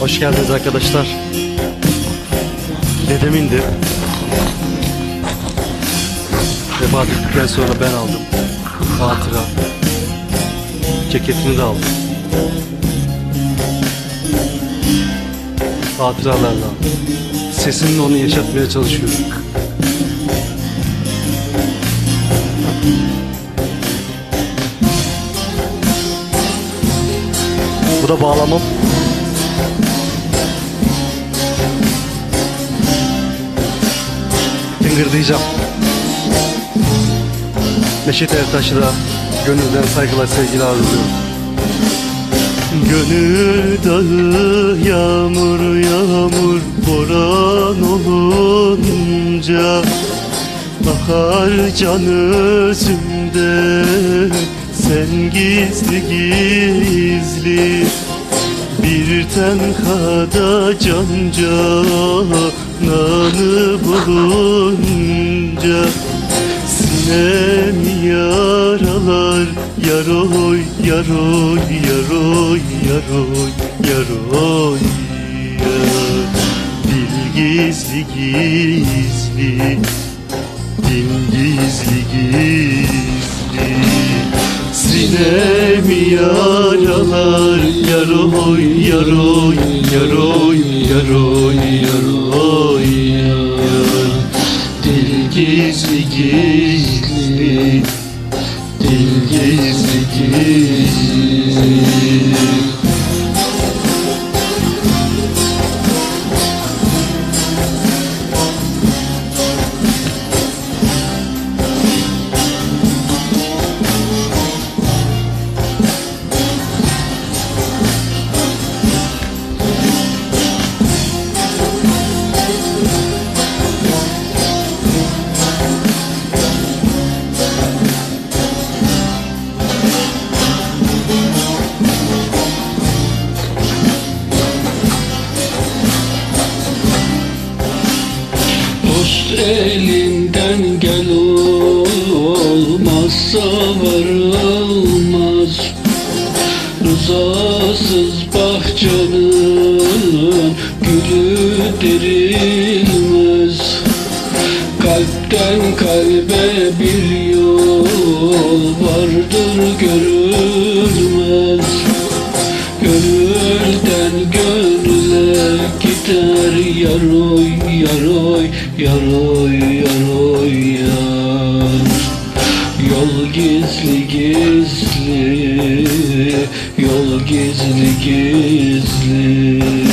Hoş geldiniz arkadaşlar. Dedem indi. Vefat ettikten sonra ben aldım. Hatıra. Ceketini de aldım. Hatıralarla. Sesimle onu yaşatmaya çalışıyorum. Bu da bağlamam. Tıngırdayacağım. Neşet Ertaş'ı da gönülden saygılar sevgiler arzuluyorum. Gönül dağı yağmur yağmur boran olunca Bakar can özümde sen gizli gizli Bir tenhada can cananı bulunca Sinem yaralar yaroy yaroy yaroy yaroy yaroy. Yar Dil gizli gizli Dil gizli gizli Sinem yaralar yaroy yaroy yaroy yaroy yaroy yar Dil gizli gizli Dil gizli gizli Dost elinden gel olmazsa varılmaz. Rızasız bahçenin gülü derilmez Kalpten kalbe bir yol vardır görülmez gider yaroy yaroy yaroy yaroy yar. Yol gizli gizli Yol gizli gizli